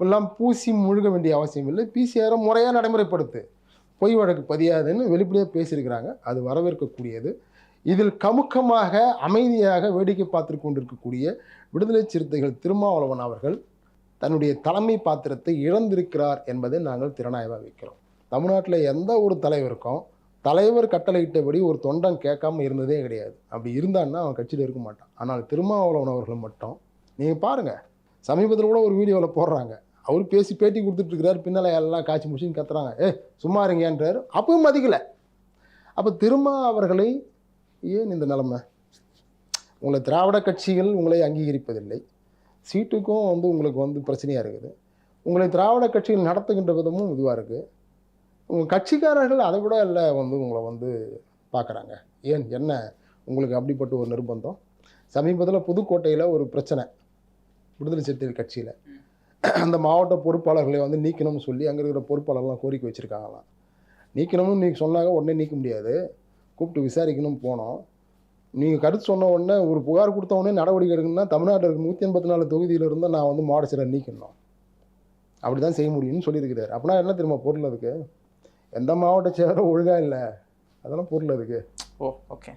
இப்பெல்லாம் பூசி முழுக வேண்டிய அவசியம் இல்லை. பிசிஆரை முறையாக நடைமுறைப்படுத்து. பொய் வழக்கு பதியாதுன்னு வெளிப்படையாக பேசியிருக்கிறாங்க. அது வரவேற்கக்கூடியது. இதில் கமுக்கமாக அமைதியாக வேடிக்கை பார்த்து கொண்டிருக்கக்கூடிய விடுதலை சிறுத்தைகள் திருமாவளவன் அவர்கள் தன்னுடைய தலைமை பாத்திரத்தை இழந்திருக்கிறார் என்பதை நாங்கள் திறனாய்வாக வைக்கிறோம். தமிழ்நாட்டில் எந்த ஒரு தலைவருக்கும் தலைவர் கட்டளையிட்டபடி ஒரு தொண்டன் கேட்காம இருந்ததே கிடையாது. அப்படி இருந்தான்னா அவன் கட்சியில் இருக்க மாட்டான். ஆனால் திருமாவளவன் அவர்கள் மட்டும் நீங்கள் பாருங்கள் சமீபத்தில் கூட ஒரு வீடியோவில் போடுறாங்க. அவர் பேசி பேட்டி கொடுத்துட்டு இருக்கிறார். பின்னால் எல்லாம் காய்ச்சி முடிச்சுன்னு கத்துறாங்க? ஏ சும்மா இருங்கன்றார் அப்பவும் மதிக்கலை. அப்போ திருமா அவர்களை ஏன் இந்த நிலமை? உங்களை திராவிட கட்சிகள் உங்களை அங்கீகரிப்பதில்லை. சீட்டுக்கும் வந்து உங்களுக்கு வந்து பிரச்சனையாக இருக்குது. உங்களை திராவிட கட்சிகள் நடத்துகின்ற விதமும் இதுவாக இருக்குது உங்கள் கட்சிக்காரர்கள் அதை விட இல்லை வந்து உங்களை வந்து பார்க்குறாங்க ஏன்? என்ன? உங்களுக்கு அப்படிப்பட்ட ஒரு நிர்பந்தம்? சமீபத்தில் புதுக்கோட்டையில் ஒரு பிரச்சனை. விடுதலை சிறுத்தைகள் கட்சியில். அந்த மாவட்ட பொறுப்பாளர்களை வந்து நீக்கணும்னு சொல்லி அங்கே இருக்கிற பொறுப்பாளர்லாம் கோரிக்கை வச்சுருக்காங்களாம். நீக்கணும்னு நீங்கள் சொன்னாங்க உடனே நீக்க முடியாது. கூப்பிட்டு விசாரிக்கணும் போனோம். நீங்கள் கருத்து சொன்ன உடனே ஒரு புகார் கொடுத்த உடனே நடவடிக்கை எடுக்கணும்னா தமிழ்நாட்டில் இருக்க நூற்றி எண்பத்தி நாலு தொகுதியில் இருந்தால் நான் வந்து மாவட்ட நீக்கணும். அப்படி தான் செய்ய முடியும்னு சொல்லியிருக்கிறார். அப்படின்னா என்ன தெரியுமா பொருள் அதுக்கு? எந்த மாவட்ட செயலரும் ஒழுங்காக இல்லை. அதெல்லாம் பொருள் அதுக்கு. Oh okay.